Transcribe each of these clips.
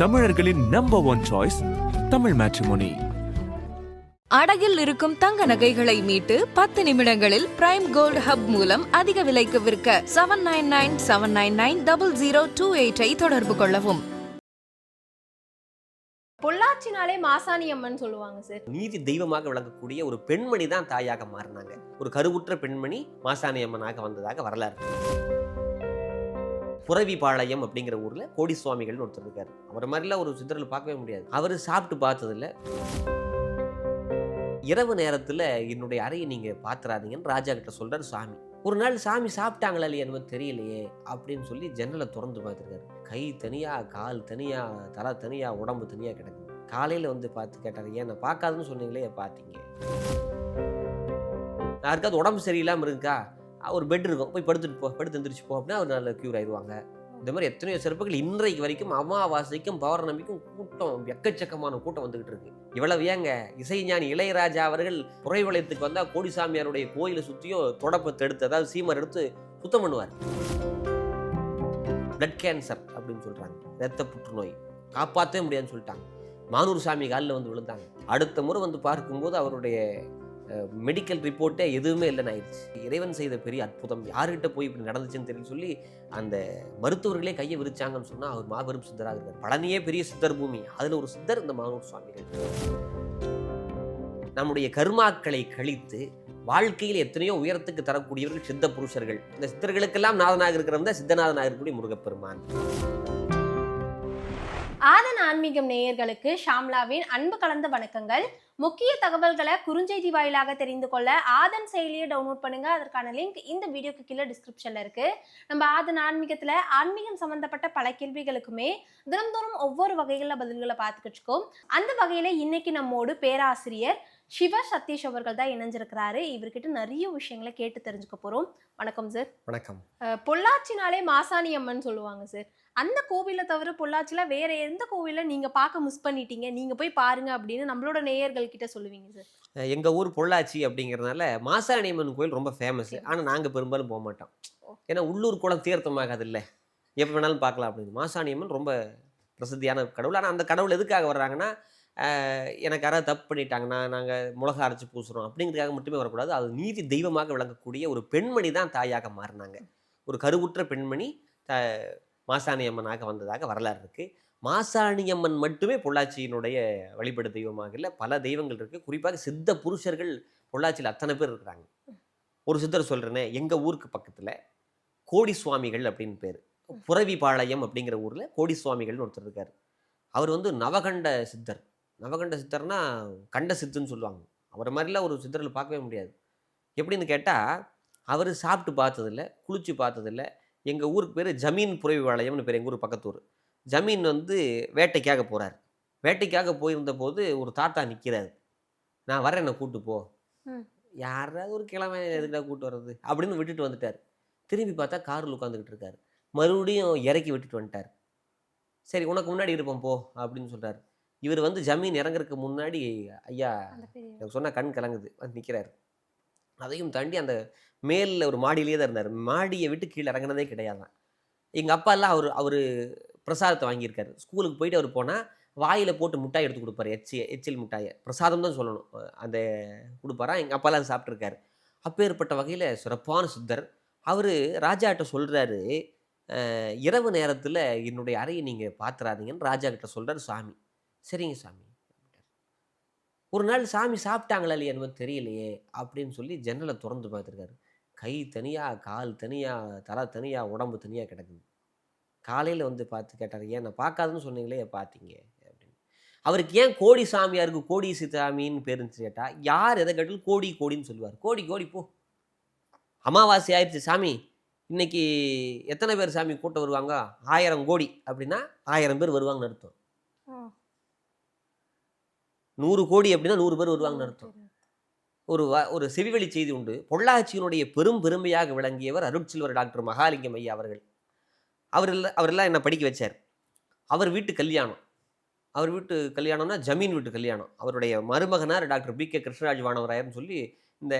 தமிழர்களின் number one choice Tamil matrimony அடகில் இருக்கும் தங்க நகைகளை மீட்டு பத்து நிமிடங்களில் பிரைம் கோல்ட் ஹப் மூலம் அதிக விலைக்கு விற்க seven nine nine seven nine nine double zero two எயிட்டை தொடர்பு கொள்ளவும். பொள்ளாச்சினாலே மாசாணி அம்மன் சொல்லுவாங்க சார் நீதி தெய்வமாக விளங்கக்கூடிய ஒரு பெண்மணி தான் தாயாக மாறினாங்க. ஒரு கருவுற்ற பெண்மணி மாசாணி அம்மனாக வந்ததாக வரலாறு. புறவிபாளையம் அப்படிங்கிற ஊரில் கோடி சுவாமிகள்னு ஒருத்தர் இருக்கார். அவர் மாதிரிலாம் ஒரு சித்தரில் பார்க்கவே முடியாது. அவர் சாப்பிட்டு பார்த்ததில்ல. இரவு நேரத்தில் என்னுடைய அறையை நீங்கள் பார்த்துறாதீங்கன்னு ராஜா கிட்ட சொல்கிறார் சாமி. ஒரு நாள் சாமி சாப்பிட்டாங்களா இல்லையா என்னமோ தெரியலையே அப்படின்னு சொல்லி ஜன்னலை திறந்து பார்த்துருக்காரு. கை தனியாக கால் தனியாக தலை தனியாக உடம்பு தனியாக கிடக்குது காலையில் வந்து பார்த்து கேட்டார் ஏன் நான் பார்க்காதுன்னு சொன்னீங்களே பார்த்தீங்க? யாருக்காவது உடம்பு சரியில்லாமல் இருக்கா? ஒரு பெட் இருக்கும். போய் படுத்துட்டு போ படுத்து எந்திரிச்சு போ அப்படின்னா அவர் நல்ல க்யூர் ஆயிடுவாங்க. இந்த மாதிரி எத்தனையோ சிறப்புகள் இன்றைக்கு வரைக்கும் அமாவாசைக்கும் பௌர்ணமிக்கும் கூட்டம் எக்கச்சக்கமான கூட்டம் வந்துகிட்டு இருக்கு. இவ்வளவு ஏங்க? இசைஞானி இளையராஜா அவர்கள் புறைவளையத்துக்கு வந்தா கோடிசாமியாருடைய கோயிலை சுற்றியும் தொடப்பத்தை எடுத்து அதாவது சீமர் எடுத்து சுத்தம் பண்ணுவார். பிளட் கேன்சர் அப்படின்னு சொல்றாங்க. இரத்த புற்றுநோய். காப்பாற்றவே முடியாதுன்னு சொல்லிட்டாங்க. மானூர் சாமி காலில் வந்து விழுந்தாங்க. அடுத்த முறை வந்து பார்க்கும்போது அவருடைய மெடிக்கல் ரிப்போர்ட்டே எதுவுமே இல்லைன்னு ஆயிடுச்சு. இறைவன் செய்த பெரிய அற்புதம் யார்கிட்ட போய் இப்படி நடந்துச்சுன்னு தெரியும் சொல்லி அந்த மருத்துவர்களே கையை விரிச்சாங்கன்னு சொன்னால் அவர் மாபெரும் சித்தராக இருக்கார். பழனியே பெரிய சித்தர் பூமி. அதில் ஒரு சித்தர் இந்த மானூர் சுவாமிகள் நம்முடைய கர்மாக்களை கழித்து வாழ்க்கையில் எத்தனையோ உயரத்துக்கு தரக்கூடியவர்கள் சித்த புருஷர்கள். இந்த சித்தர்களுக்கெல்லாம் நாதனாக இருக்கிறவங்க சித்தநாதனாக இருக்கக்கூடிய முருகப்பெருமான். ஆதன் ஆன்மீகம் நேயர்களுக்கு ஷாம்லாவின் அன்பு கலந்த வணக்கங்கள். முக்கிய தகவல்களை குறுஞ்செய்தி வாயிலாக தெரிந்து கொள்ள ஆதன் செயலியை டவுன்லோட் பண்ணுங்க. அதற்கான லிங்க் இந்த வீடியோக்கு கீழே டிஸ்கிரிப்ஷன்ல இருக்கு. நம்ம ஆதன் ஆன்மீகத்துல ஆன்மீகம் சம்பந்தப்பட்ட பல கேள்விகளுக்குமே தினந்தோறும் ஒவ்வொரு வகைகளில் பதில்களை பார்த்துக்கிட்டு இருக்கோம். அந்த வகையில இன்னைக்கு நம்மோடு பேராசிரியர் சிவ சதீஷ் அவர்கள் தான் இணைஞ்சிருக்கிறாரு. இவர்கிட்ட நிறைய விஷயங்களை கேட்டு தெரிஞ்சுக்க போறோம். வணக்கம் சார் வணக்கம். பொள்ளாச்சினாலே மாசாணி அம்மன் சொல்லுவாங்க சார் அந்த கோவிலை தவிர பொள்ளாச்சில வேற எந்த கோவிலை நீங்க பார்க்க மிஸ் பண்ணிட்டீங்க? நீங்க போய் பாருங்க அப்படின்னு நம்மளோட நேயர்கள் கிட்ட சொல்லுவீங்க சார் அஹ் எங்க ஊர் பொள்ளாச்சி அப்படிங்கிறதுனால மாசாணியம்மன் கோயில் ரொம்ப ஃபேமஸ் ஆனா நாங்க பெரும்பாலும் போக மாட்டோம். ஏன்னா உள்ளூர் குளம் தீர்த்தமாகாது இல்லை எப்போ வேணாலும் பார்க்கலாம் அப்படின்னு. மாசாணியம்மன் ரொம்ப பிரசித்தியான கடவுள். ஆனால் அந்த கடவுள் எதுக்காக வர்றாங்கன்னா எனக்கு யாராவது தப்பு பண்ணிட்டாங்கன்னா நாங்கள் மிளகா அரைச்சி பூசுகிறோம் அப்படிங்கிறதுக்காக மட்டுமே வரக்கூடாது. அது நீதி தெய்வமாக விளங்கக்கூடிய ஒரு பெண்மணி தான் தாயாக மாறினாங்க. ஒரு கருவுற்ற பெண்மணி த மாசாணியம்மனாக வந்ததாக வரலாறு இருக்குது மாசாணியம்மன் மட்டுமே பொள்ளாச்சியினுடைய வழிபடு தெய்வமாக இல்லை பல தெய்வங்கள் இருக்குது குறிப்பாக சித்த புருஷர்கள் பொள்ளாச்சியில் அத்தனை பேர் இருக்கிறாங்க. ஒரு சித்தர் சொல்கிறேனே எங்கள் ஊருக்கு பக்கத்தில் கோடி சுவாமிகள் அப்படின்னு பேர். புறவிபாளையம் அப்படிங்கிற ஊரில் கோடி சுவாமிகள்னு ஒருத்தர் இருக்கார். அவர் வந்து நவகண்ட சித்தர். நவகண்ட சித்தர்னா கண்ட சித்துன்னு சொல்லுவாங்க. அவரை மாதிரிலாம் ஒரு சித்தரில் பார்க்கவே முடியாது. எப்படின்னு கேட்டால் அவர் சாப்பிட்டு பார்த்ததில்ல குளிச்சு பார்த்ததில்ல. எங்கள் ஊருக்கு பேர் ஜமீன் புறவிபாளையம்னு பேர் எங்கள் ஊர் பக்கத்தூர். ஜமீன் வந்து வேட்டைக்காக போகிறார் வேட்டைக்காக போயிருந்த போது ஒரு தாத்தா நிற்கிறாரு நான் வரேன் என்னை கூட்டு போ. யாராவது ஒரு கிழமை எதுக்குடா கூட்டு வர்றது? அப்படின்னு விட்டுட்டு வந்துட்டார். திரும்பி பார்த்தா காரில் உட்காந்துக்கிட்டு இருக்காரு. மறுபடியும் இறக்கி விட்டுட்டு வந்துட்டார். சரி உனக்கு முன்னாடி இருப்போம் போ. அப்படின்னு சொல்றாரு. இவர் வந்து ஜமீன் இறங்குறதுக்கு முன்னாடி ஐயா எனக்கு சொன்னா கண் கலங்குது. வந்து நிற்கிறாரு அதையும் தாண்டி அந்த மேலில் ஒரு மாடியிலேயே தான் இருந்தார். மாடியை விட்டு கீழே இறங்குனதே கிடையாதான் எங்கள் அப்பா எல்லாம் அவர் அவர் பிரசாதத்தை வாங்கியிருக்காரு. ஸ்கூலுக்கு போயிட்டு அவர் போனால் வாயில் போட்டு மிட்டாய் எடுத்து கொடுப்பாரு. எச்சி எச்சில் மிட்டாயை. பிரசாதம் தான் சொல்லணும். அந்த கொடுப்பாரா? எங்கள் அப்பாலாம் அது சாப்பிட்ருக்காரு அப்பேற்பட்ட வகையில் சிறப்பான சித்தர். அவர் ராஜாட்ட சொல்கிறாரு இரவு நேரத்தில் என்னுடைய அறையை நீங்கள் பார்த்துறாதீங்கன்னு ராஜா கிட்ட சொல்கிறாரு சாமி. சரிங்க சாமி. ஒரு நாள் சாமி சாப்பிட்டாங்களா இல்லையா என்னமோ தெரியலையே அப்படின்னு சொல்லி ஜன்னலை திறந்து பார்த்துருக்காரு. கை தனியாக கால் தனியாக தலை தனியாக உடம்பு தனியாக கிடக்குது. காலையில் வந்து பார்த்து கேட்டார் ஏன் நான் பார்க்காதுன்னு சொன்னீங்களே பார்த்தீங்க? அப்படின்னு. அவருக்கு ஏன் கோடி சாமியாருக்கு கோடி சாமின்னு பேருன்னு கேட்டால் யார் எதை கேட்டாலும் கோடி கோடின்னு சொல்லுவார். கோடி கோடி போ. அமாவாசை ஆயிடுச்சு சாமி. இன்னைக்கு எத்தனை பேர் சாமி கூட்டம் வருவாங்க? ஆயிரம் கோடி. அப்படின்னா ஆயிரம் பேர் வருவாங்கன்னு அர்த்தம். நூறு கோடி அப்படின்னா நூறு பேர் வருவாங்கன்னு அர்த்தம். ஒரு வ- ஒரு செவிவழி செய்தி உண்டு. பொள்ளாச்சியினுடைய பெரும் பெருமையாக விளங்கியவர் அருட்செல்வர் டாக்டர் மகாலிங்கம் ஐயா அவர்கள். அவர் இல்ல- அவரெல்லாம் என்ன படிக்க வச்சார்? அவர் வீட்டு கல்யாணம். அவர் வீட்டு கல்யாணம்னா ஜமீன் வீட்டு கல்யாணம். அவருடைய மருமகனார் டாக்டர் பி கே கிருஷ்ணராஜ் வானவராயர்னு சொல்லி இந்த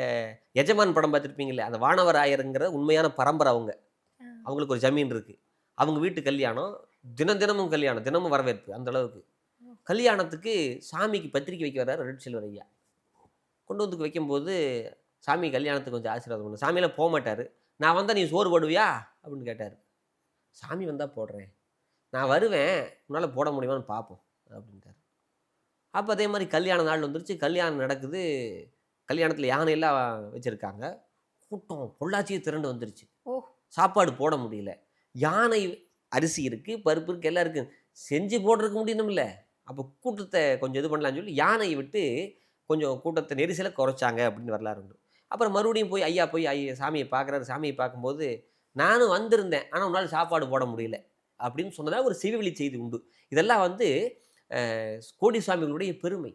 எஜமான் படம் பார்த்துருப்பீங்களே அந்த வானவராயருங்கிற உண்மையான பரம்பரை அவங்க. அவங்களுக்கு ஒரு ஜமீன் இருக்கு. அவங்க வீட்டு கல்யாணம் தினம் தினமும் கல்யாணம் தினமும் வரவேற்பு அந்த அளவுக்கு. கல்யாணத்துக்கு சாமிக்கு பத்திரிக்கை வைக்க வர்றாரு ரெட் சில்வர் ஐயா. கொண்டு வந்து வைக்கும்போது சாமி கல்யாணத்துக்கு கொஞ்சம் ஆசீர்வாதம் பண்ணு. சாமியெல்லாம் போக மாட்டார். நான் வந்தால் நீ சோறு போடுவியா? அப்படின்னு கேட்டார். சாமி வந்தால் போடுறேன். நான் வருவேன். உன்னால் போட முடியுமான்னு பார்ப்போம் அப்படின்ட்டார். அப்போ அதே மாதிரி கல்யாண நாள் வந்துருச்சு. கல்யாணம் நடக்குது. கல்யாணத்தில் யானையெல்லாம் வச்சுருக்காங்க. கூட்டம் பொள்ளாச்சியை திரண்டு வந்துருச்சு. ஓ. சாப்பாடு போட முடியல. யானை அரிசி இருக்குது பருப்பு இருக்குது எல்லாம் இருக்குது செஞ்சு போடுறதுக்கு முடியணும்ல அப்போ கூட்டத்தை கொஞ்சம் இது பண்ணலாம்னு சொல்லி யானையை விட்டு கொஞ்சம் கூட்டத்தை நெரிசலை குறைச்சாங்க அப்படின்னு வரலாறு உண்டு. அப்புறம் மறுபடியும் போய் ஐயா போய் ஐயா சாமியை பார்க்குறாரு. சாமியை பார்க்கும்போது நானும் வந்திருந்தேன். ஆனால் உன்னால் சாப்பாடு போட முடியல அப்படின்னு சொன்னதாக ஒரு சிவிவெளி செய்தி உண்டு. இதெல்லாம் வந்து கோடி சுவாமிகளுடைய பெருமை.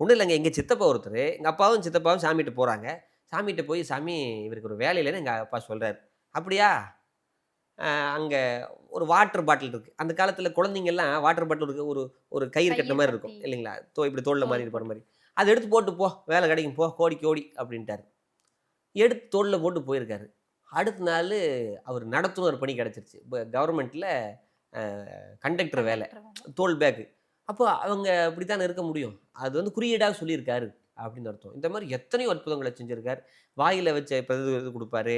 ஒன்றும் இல்லைங்க. எங்கள் சித்தப்பா ஒருத்தர் எங்கள் அப்பாவும் சித்தப்பாவும் சாமிகிட்ட போகிறாங்க சாமிகிட்ட போய் சாமி இவருக்கு ஒரு வேலை எங்கள் அப்பா சொல்கிறார் அப்படியா? அங்கே ஒரு வாட்டர் பாட்டில் இருக்குது அந்த காலத்தில் குழந்தைங்கெல்லாம் வாட்டர் பாட்டில் இருக்குது ஒரு ஒரு கயிறு கட்டின மாதிரி இருக்கும். இல்லைங்களா? தோ இப்படி தோளில் மாதிரி இருக்கிற மாதிரி. அதை எடுத்து போட்டு போ வேலை கிடைக்கும் போ கோடி கோடி அப்படின்ட்டார். எடுத்து தோளில் போட்டு போயிருக்காரு. அடுத்த நாள் அவர் நடத்துனர் பணி கிடச்சிருச்சு. இப்போ கவர்மெண்ட்டில் கண்டக்டர் வேலை. தோல் பேக்கு அப்போ அவங்க அப்படித்தானே இருக்க முடியும். அது வந்து குறியீடாக சொல்லியிருக்காரு அப்படின்னு அர்த்தம். இந்த மாதிரி எத்தனையோ அற்புதங்களை செஞ்சிருக்கார். வாயில் வச்ச இப்போ இது கொடுப்பாரு.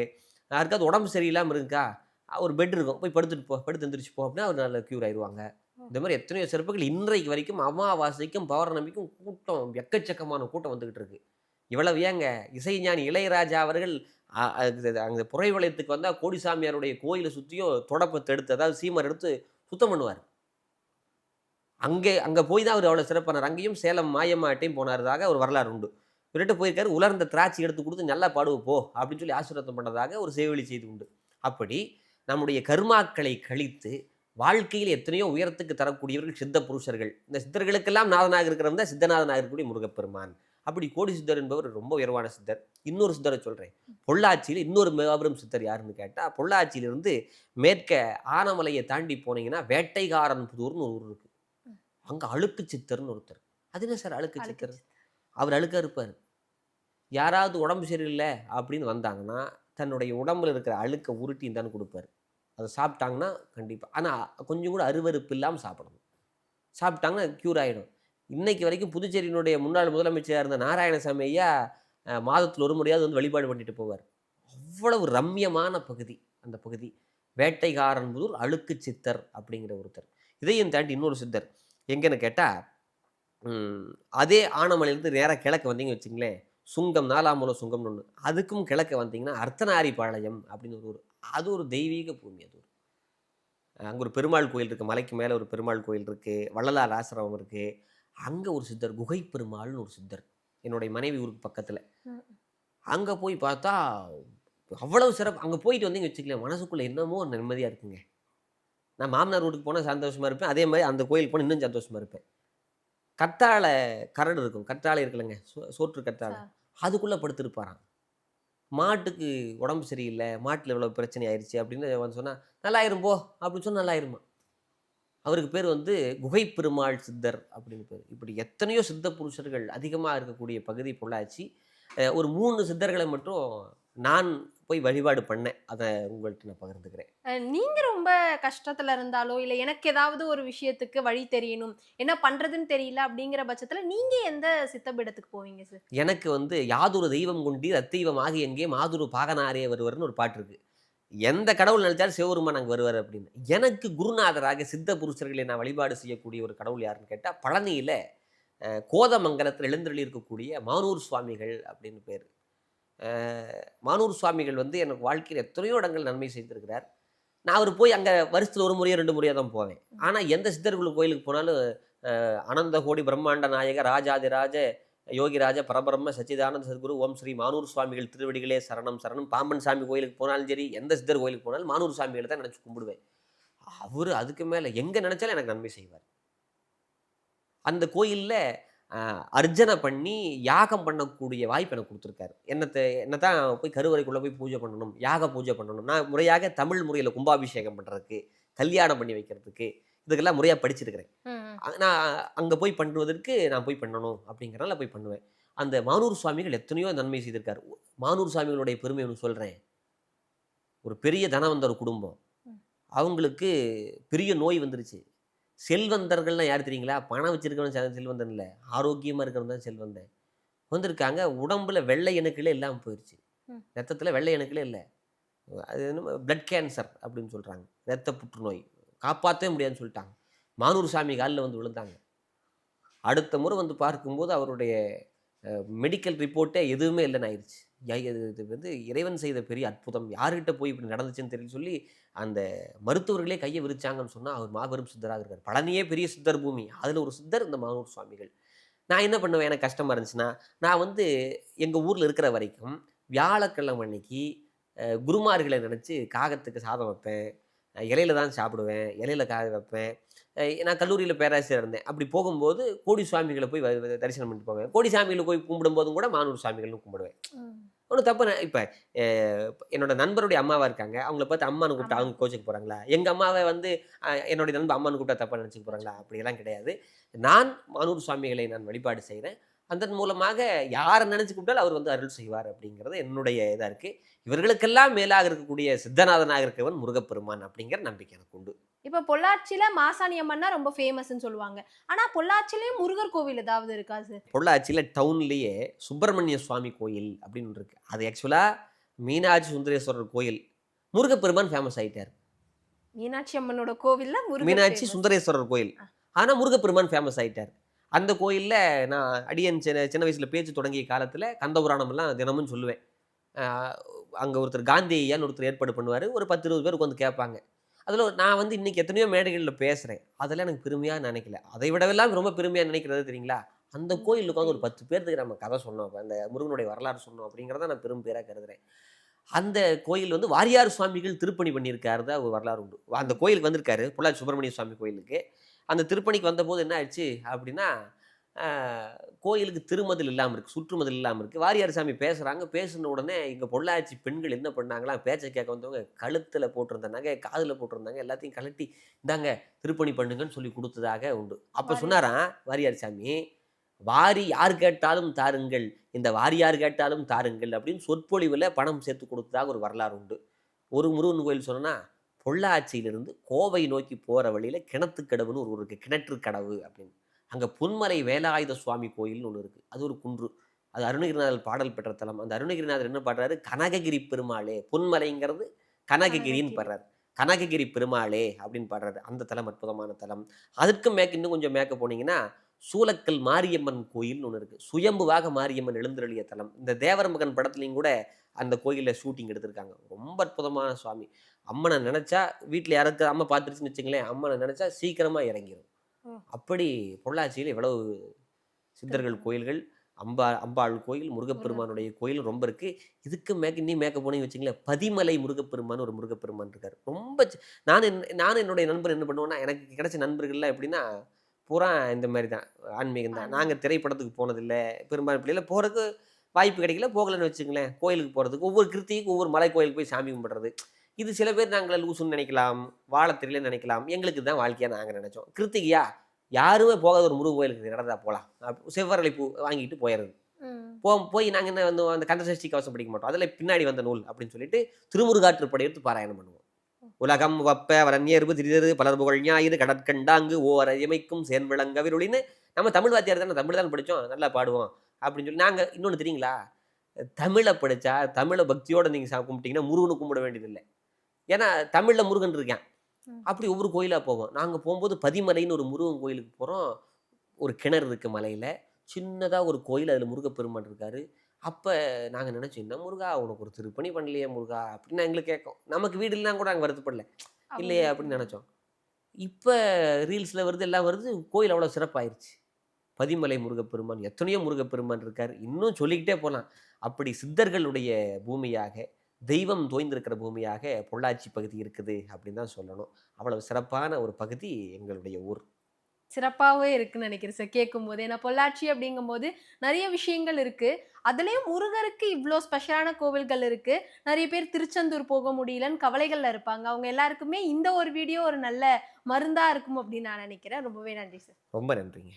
யாருக்காவது உடம்பு சரியில்லாமல் இருக்கா? ஒரு பெட் இருக்கும். போய் படுத்துட்டு போ படுத்து எந்திரிச்சு போ அப்படின்னா அவர் நல்ல க்யூர் ஆயிடுவாங்க. இந்த மாதிரி எத்தனையோ சிறப்புகள் இன்றைக்கு வரைக்கும் அமாவாசைக்கும் பௌர்ணமிக்கும் கூட்டம் எக்கச்சக்கமான கூட்டம் வந்துகிட்டு இருக்கு. இவ்வளவு ஏங்க? இசைஞானி இளையராஜா அவர்கள் அங்க புறைவளையத்துக்கு வந்தால் கோடிசாமியாருடைய கோயிலை சுற்றியும் தொடப்பத்தை எடுத்து அதாவது சீமர் எடுத்து சுத்தம் பண்ணுவார். அங்கே அங்கே போய் தான் அவர் அவ்வளோ சிறப்பானார் அங்கேயும் சேலம் மாயம்மாட்டையும் போனாரதாக ஒரு வரலாறு உண்டு. இவர்கிட்ட போயிருக்காரு உலர்ந்த திராட்சை எடுத்து கொடுத்து நல்லா பாடுவ போ அப்படின்னு சொல்லி ஆசீர்வாதம் பண்ணதாக ஒரு சேவலி செய்தி உண்டு. அப்படி நம்முடைய கர்மாக்களை கழித்து வாழ்க்கையில் எத்தனையோ உயரத்துக்கு தரக்கூடியவர்கள் சித்த புருஷர்கள். இந்த சித்தர்களுக்கெல்லாம் நாதனாக இருக்கிறவங்க தான் சித்தநாதனாக இருக்கக்கூடிய முருகப்பெருமான். அப்படி கோடி சித்தர் என்பவர் ரொம்ப உயர்வான சித்தர். இன்னொரு சித்தரை சொல்கிறேன் பொள்ளாச்சியில் இன்னொரு மாபெரும் சித்தர் யாருன்னு கேட்டால் பொள்ளாச்சியிலிருந்து மேற்க ஆனமலையை தாண்டி போனீங்கன்னா வேட்டைகாரன் புதூர்னு ஒரு ஊர் இருக்கு. அங்கே அழுக்கு சித்தர்னு ஒருத்தர். அது என்ன சார் அழுக்கு சித்தர். அவர் அழுக்கா இருப்பார். யாராவது உடம்பு சரியில்லை அப்படின்னு வந்தாங்கன்னா தன்னுடைய உடம்புல இருக்கிற அழுக்கை உருட்டி தான் கொடுப்பாரு. அதை சாப்பிட்டாங்கன்னா கண்டிப்பாக ஆனால் கொஞ்சம் கூட அருவருப்பு இல்லாமல் சாப்பிடணும். சாப்பிட்டாங்கன்னா க்யூர் ஆகிடும் இன்னைக்கு வரைக்கும் புதுச்சேரியினுடைய முன்னாள் முதலமைச்சராக இருந்த நாராயணசாமி ஐயா மாதத்தில் ஒரு முறையாவது வந்து வழிபாடு பண்ணிட்டு போவார். அவ்வளவு ரம்யமான பகுதி அந்த பகுதி. வேட்டைக்காரன் முதல் அழுக்கு சித்தர் அப்படிங்கிற ஒருத்தர். இதையும் தாண்டி இன்னொரு சித்தர். எங்கன்னு கேட்டால் அதே ஆனமலையிலேருந்து நேராக கிழக்கு வந்தீங்கன்னு வச்சுங்களேன். சுங்கம் நாலாமூல சுங்கம்னு ஒன்று அதுக்கும் கிழக்க வந்தீங்கன்னா அர்த்தநாரி பாளையம் அப்படின்னு ஒரு ஊர். அது ஒரு தெய்வீக பூமி அது ஒரு. அங்கே ஒரு பெருமாள் கோயில் இருக்குது மலைக்கு மேலே ஒரு பெருமாள் கோயில் இருக்குது வள்ளலார் ஆசிரமம் இருக்குது அங்கே ஒரு சித்தர் குகை பெருமாள்னு ஒரு சித்தர். என்னுடைய மனைவி ஊருக்கு பக்கத்தில். அங்கே போய் பார்த்தா அவ்வளவு சிறப்பு. அங்கே போயிட்டு வந்தீங்க வச்சுக்கலாம் மனசுக்குள்ளே என்னமோ ஒரு நிம்மதியாக இருக்குங்க. நான் மாமனார் வீட்டுக்கு போனால் சந்தோஷமாக இருப்பேன். அதே மாதிரி அந்த கோயிலுக்கு போனால் இன்னும் சந்தோஷமாக இருப்பேன். கத்தாழை கரடு இருக்கும். கற்றாழை இருக்குல்லங்க. சோற்று கற்றாழை. அதுக்குள்ளே படுத்திருப்பாராம். மாட்டுக்கு உடம்பு சரியில்லை. மாட்டில் இவ்வளோ பிரச்சனை ஆயிடுச்சு அப்படின்னு வந்து சொன்னால் நல்லாயிரும் போ. அப்படின்னு சொன்னா நல்லாயிருமா அவருக்கு பேர் வந்து குகை பெருமாள் சித்தர் அப்படின்னு பேர். இப்படி எத்தனையோ சித்த புருஷர்கள் அதிகமாக இருக்கக்கூடிய பகுதி பொள்ளாச்சி. ஒரு மூணு சித்தர்களை மட்டும் நான் போய் வழிபாடு பண்ணேன் அதை உங்கள்கிட்ட நான் பகிர்ந்துக்கிறேன். அஹ் நீங்க ரொம்ப கஷ்டத்துல இருந்தாலோ இல்ல எனக்கு ஏதாவது ஒரு விஷயத்துக்கு வழி தெரியணும் என்ன பண்றதுன்னு தெரியல அப்படிங்கிற பட்சத்துல நீங்க எந்த சித்தபீடத்துக்கு போவீங்க சார் எனக்கு வந்து யாதொரு தெய்வம் கொண்டி அத்தெய்வம் ஆகி எங்கே மாதுரு பாகனாரே வருவர்னு ஒரு பாட்டு இருக்கு. எந்த கடவுள் நினைச்சாலும் சிவபெருமான் அங்கே வருவார் அப்படின்னு. எனக்கு குருநாதராக சித்த புருஷர்களை நான் வழிபாடு செய்யக்கூடிய ஒரு கடவுள் யாருன்னு கேட்டால் பழனியில் கோதமங்கலத்தில் எழுந்தருளி இருக்கக்கூடிய மானூர் சுவாமிகள் அப்படின்னு பேர். மானூர் சுவாமிகள் வந்து எனக்கு வாழ்க்கையில் எத்தனையோ இடங்கள் நன்மை செய்திருக்கிறார். நான் அவர் போய் அங்கே வருஷத்தில் ஒரு முறையோ ரெண்டு முறையாக தான் போவேன். ஆனால் எந்த சித்தர்கள் கோயிலுக்கு போனாலும் அனந்த கோடி பிரம்மாண்ட நாயக ராஜாதிராஜ யோகிராஜ பரபிரம்ம சச்சிதானந்த சத்குரு ஓம் ஸ்ரீ மானூர் சுவாமிகள் திருவடிகளே சரணம் சரணம். பாம்பன் சாமி கோயிலுக்கு போனாலும் சரி எந்த சித்தர் கோயிலுக்கு போனாலும் மானூர் சுவாமிகளை தான் நினச்சி கும்பிடுவேன். அவர் அதுக்கு மேலே எங்கே நினச்சாலும் எனக்கு நன்மை செய்வார். அந்த கோயிலில் அர்ச்சனை பண்ணி யாகம் பண்ணக்கூடிய வாய்ப்பு எனக்கு கொடுத்துருக்காரு. என்னத்தை என்ன தான் போய் கருவறைக்குள்ளே போய் பூஜை பண்ணணும் யாக பூஜை பண்ணணும். நான் முறையாக தமிழ் முறையில் கும்பாபிஷேகம் பண்ணுறதுக்கு கல்யாணம் பண்ணி வைக்கிறதுக்கு இதுக்கெல்லாம் முறையாக படிச்சிருக்கிறேன். நான் அங்கே போய் பண்ணுவதற்கு நான் போய் பண்ணணும் அப்படிங்கிறனால போய் பண்ணுவேன். அந்த மானூர் சுவாமிகள் எத்தனையோ நன்மை செய்திருக்காரு. மானூர் சுவாமிகளுடைய பெருமை ஒன்று சொல்கிறேன் ஒரு பெரிய தனவந்தர் குடும்பம். அவங்களுக்கு பெரிய நோய் வந்துருச்சு. செல்வந்தர்கள்லாம் யார் தெரியுங்களா? பணம் வச்சிருக்கவன் செல்வந்தன் இல்லை. ஆரோக்கியமாக இருக்கிறவன் தான் செல்வந்தன். வந்திருக்காங்க. உடம்புல வெள்ளை அணுக்களே இல்லாமல் போயிடுச்சு. ரத்தத்தில் வெள்ளை அணுக்களே இல்லை. அது என்ன பிளட் கேன்சர் அப்படின்னு சொல்கிறாங்க ரத்த புற்றுநோய். காப்பாற்றவே முடியாதுன்னு சொல்லிட்டாங்க. மானூர் சாமி காலில் வந்து விழுந்தாங்க. அடுத்த முறை வந்து பார்க்கும்போது அவருடைய மெடிக்கல் ரிப்போர்ட்டே எதுவுமே இல்லைன்னு ஆயிடுச்சு இது வந்து இறைவன் செய்த பெரிய அற்புதம். யார்கிட்ட போய் இப்படி நடந்துச்சுன்னு தெரியல சொல்லி அந்த மருத்துவர்களே கையை விரிச்சாங்கன்னு சொன்னால் அவர் மாபெரும் சித்தராக இருக்கார். பழனியே பெரிய சித்தர் பூமி. அதில் ஒரு சித்தர் இந்த மானூர் சுவாமிகள். நான் என்ன பண்ணுவேன்? எனக்கு கஷ்டமாக இருந்துச்சுன்னா நான் வந்து எங்கள் ஊரில் இருக்கிற வரைக்கும் வியாழக்கிழமை அன்னைக்கு குருமார்களை நினச்சி காகத்துக்கு சாதம் வைப்பேன். இலையில தான் சாப்பிடுவேன். இலையில காக வைப்பேன். நான் கல்லூரியில் பேராசிரியர் இருந்தேன். அப்படி போகும்போது கோடி சுவாமிகளை போய் தரிசனம் பண்ணிட்டு போவேன். கோடி சாமிகளை போய் கும்பிடும்போதும் கூட மானூர் சுவாமிகள்னு கும்பிடுவேன். ஒன்றும் தப்பு இப்போ என்னோட நண்பருடைய அம்மாவா இருக்காங்க. அவங்கள பார்த்து அம்மானு கூப்பிட்டு அவங்க கோச்சுக்கு போகிறாங்களா எங்கள் அம்மாவை வந்து என்னுடைய நண்பர் அம்மானு கூப்பிட்டா தப்பாக நினச்சிக்க போகிறாங்களா அப்படியெல்லாம் கிடையாது. நான் மானூர் சுவாமிகளை நான் வழிபாடு செய்கிறேன் அதன் மூலமாக யாரை நினச்சி கூப்பிட்டாலும் அவர் வந்து அருள் செய்வார் அப்படிங்கிறது என்னுடைய இதாக இருக்குது இவர்களுக்கெல்லாம் மேலாக இருக்கக்கூடிய சித்தநாதனாக இருக்கவன் முருகப்பெருமான் அப்படிங்கிற நம்பிக்கை எனக்கு உண்டு. இப்ப பொள்ளாச்சியில மாசாணி அம்மன்னா ரொம்ப ஃபேமஸ்னு சொல்லுவாங்க. ஆனா பொள்ளாச்சிலயும் முருகர் கோவில் ஏதாவது இருக்கா சார் பொள்ளாச்சியில் டவுன்லேயே சுப்பிரமணிய சுவாமி கோயில் அப்படின்னு ஒன்று இருக்குது அது ஆக்சுவலாக மீனாட்சி சுந்தரேஸ்வரர் கோயில். முருகப்பெருமான் ஃபேமஸ் ஆயிட்டார். மீனாட்சி அம்மனோட கோவில்ல மீனாட்சி. சுந்தரேஸ்வரர் கோயில். ஆனால் முருகப்பெருமான் ஃபேமஸ் ஆயிட்டார். அந்த கோயிலில் நான் அடியன் சின்ன சின்ன வயசில் பேச்சு தொடங்கிய காலத்தில் கந்தபுராணமெல்லாம் தினமும் சொல்லுவேன். அங்கே ஒருத்தர் காந்தி ஐயான்னு ஒருத்தர் ஏற்பாடு பண்ணுவார். ஒரு பத்து இருபது பேர் உட்காந்து கேட்பாங்க. அதில் நான் வந்து இன்னைக்கு எத்தனையோ மேடைகளில் பேசுகிறேன் அதெல்லாம் எனக்கு பெருமையாக நினைக்கல. அதை விடவெல்லாம் ரொம்ப பெருமையாக நினைக்கிறது தெரியுங்களா? அந்த கோயிலுக்கு உட்காந்து ஒரு பத்து பேர்த்துக்கு நம்ம கதை சொன்னோம். அந்த முருகனுடைய வரலாறு சொன்னோம் அப்படிங்கிறத நான் பெரும் பேராக கருதுறேன். அந்த கோயில் வந்து வாரியார் சுவாமிகள் திருப்பணி பண்ணியிருக்காரு தான் ஒரு வரலாறு உண்டு. அந்த கோயிலுக்கு வந்திருக்காரு பொள்ளாச்சி சுப்பிரமணிய சுவாமி கோயிலுக்கு. அந்த திருப்பணிக்கு வந்தபோது என்ன ஆயிடுச்சு அப்படின்னா கோயிலுக்கு திருமதில் இல்லாமல் இருக்குது சுற்றுமதில் இல்லாமல் இருக்குது வாரியார் சாமி பேசுகிறாங்க பேசின உடனே இங்கே பொள்ளாச்சி பெண்கள் என்ன பண்ணாங்களா? பேச்சை கேட்க வந்தவங்க கழுத்தில் போட்டிருந்த நகை காதில் போட்டிருந்தாங்க எல்லாத்தையும் கழட்டி இந்தாங்க திருப்பணி பண்ணுங்கன்னு சொல்லி கொடுத்ததாக உண்டு. அப்போ. சொன்னாராம் வாரியார் சாமி வாரி யார் கேட்டாலும் தாருங்கள் இந்த வாரியார் கேட்டாலும் தாருங்கள் அப்படின்னு சொற்பொழிவில் பணம் சேர்த்து கொடுத்ததாக ஒரு வரலாறு உண்டு. ஒரு முருகன் கோயில் சொன்னா பொள்ளாச்சியிலிருந்து கோவை நோக்கி போகிற வழியில் கிணத்துக்கடவுன்னு ஒரு ஊர் இருக்குது கிணற்று கடவு அப்படின்னு. அங்கே புன்மலை வேலாயுத சுவாமி கோயில்னு ஒன்று இருக்குது அது ஒரு குன்று. அது அருணகிரிநாதர் பாடல் பெற்ற தலம். அந்த அருணகிரிநாதர் என்ன பாடுறாரு? கனககிரி பெருமாளே புன்மலைங்கிறது கனககிரின்னு கனககிரி. பாடுறாரு. கனககிரி பெருமாளே அப்படின்னு பாடுறாரு. அந்த தலம் அற்புதமான தலம். அதற்கு மேற்கு இன்னும் கொஞ்சம் மேற்க போனீங்கன்னா சூலக்கல் மாரியம்மன் கோயில்னு ஒன்று இருக்குது சுயம்புவாக மாரியம்மன் எழுந்தருளிய தலம். இந்த தேவர் மகன் படத்துலையும் கூட அந்த கோயிலில் ஷூட்டிங் எடுத்திருக்காங்க. ரொம்ப அற்புதமான சுவாமி. அம்மனை நினச்சா வீட்டில் யாருக்கு அம்மா பார்த்துருச்சுன்னு வச்சுங்களேன் அம்மனை நினச்சா சீக்கிரமாக இறங்கிரும். ம். அப்படி பொள்ளாச்சியில் இவ்வளவு சித்தர்கள் கோயில்கள் அம்பா அம்பாள் கோயில் முருகப்பெருமானுடைய கோயில் ரொம்ப இருக்கு. இதுக்கு மேக்க இன்னும் மேக்க போனீங்கன்னு வச்சுங்களேன் பதிமலை முருகப்பெருமான் ஒரு முருகப்பெருமான் இருக்கார். ரொம்ப நான் நான் என்னுடைய நண்பர் என்ன பண்ணுவேன்னா எனக்கு கிடைச்ச நண்பர்கள்லாம் எப்படின்னா பூரா இந்த மாதிரி தான் ஆன்மீகம் தான். நாங்கள் திரைப்படத்துக்கு போனதில்லை பெரும்பாலும் பிள்ளைல போகிறதுக்கு வாய்ப்பு கிடைக்கல. போகலன்னு வச்சுங்களேன் கோயிலுக்கு போகிறதுக்கு ஒவ்வொரு கிருத்திக்கு ஒவ்வொரு மலை கோயிலுக்கு போய் சாமி கும்பிடுறது. இது சில பேர் நாங்கள் லூசுன்னு நினைக்கலாம் வாழ தெரியல நினைக்கலாம். எங்களுக்கு தான் வாழ்க்கையாக நாங்கள் நினச்சோம். கிருத்திகையா யாருமே போகாத ஒரு முருகன் கோயிலுக்கு நடந்தா போகலாம் செவ்வரளை பூ வாங்கிட்டு போயிடுறது. போ போய் நாங்கள் என்ன வந்து அந்த கந்தசஷ்டி கவசம் படிக்க மாட்டோம். அதில் பின்னாடி வந்த நூல் அப்படின்னு சொல்லிட்டு திருமுருகாற்றுப்படை எடுத்து பாராயணம் பண்ணுவோம். உலகம் வப்ப வரண்யர்பு திரிதரு பலர் புகழ் ஞாயிறு கடற்கண்டாங்கு ஓர் இமைக்கும் சேன்விளங்க விருளின்னு நம்ம தமிழ் வாத்தியார் தானே தமிழ் தான் படித்தோம் நல்லா பாடுவோம் அப்படின்னு சொல்லி நாங்கள் இன்னொன்று தெரியுங்களா? தமிழை படித்தா தமிழை பக்தியோட நீங்கள் கும்பிட்டீங்கன்னா முருகனை கும்பிட வேண்டியதில்லை. ஏன்னா தமிழில் முருகன் இருக்கான். அப்படி ஒவ்வொரு கோயிலாக போவோம். நாங்கள் போகும்போது பதிமலைன்னு ஒரு முருகன் கோயிலுக்கு போகிறோம் ஒரு கிணறு இருக்கு மலையில். சின்னதாக ஒரு கோயில் அதில் முருகப்பெருமான் இருக்காரு. அப்போ நாங்கள் நினச்சோம் என்ன முருகா? உனக்கு ஒரு திருப்பணி பண்ணலையே முருகா? அப்படின்னு எங்களுக்கு கேட்கும். நமக்கு வீடு இல்லைனா கூட நாங்கள் வருத்தப்படல. இல்லையே அப்படின்னு நினச்சோம். இப்போ ரீல்ஸில் வருது எல்லாம் வருது. கோயில் அவ்வளோ சிறப்பாயிருச்சு. பதிமலை முருகப்பெருமான் எத்தனையோ முருகப்பெருமான் இருக்கார். இன்னும் சொல்லிக்கிட்டே போகலாம் அப்படி சித்தர்களுடைய பூமியாக தெய்வம் தோய்ந்திருக்கிற பூமியாக பொள்ளாச்சி பகுதி இருக்குது அப்படின்னு தான் சொல்லணும். அவ்வளவு சிறப்பான ஒரு பகுதி எங்களுடைய ஊர். சிறப்பாகவே இருக்குன்னு நினைக்கிறேன் சார் கேட்கும் போது ஏன்னா பொள்ளாச்சி அப்படிங்கும்போது நிறைய விஷயங்கள் இருக்கு. அதுலயும் முருகருக்கு இவ்வளோ ஸ்பெஷலான கோவில்கள் இருக்கு. நிறைய பேர் திருச்செந்தூர் போக முடியலன்னு கவலைகள்ல இருப்பாங்க. அவங்க எல்லாருக்குமே இந்த ஒரு வீடியோ ஒரு நல்ல மருந்தா இருக்கும் அப்படின்னு நான் நினைக்கிறேன். ரொம்பவே நன்றி சார் ரொம்ப நன்றிங்க.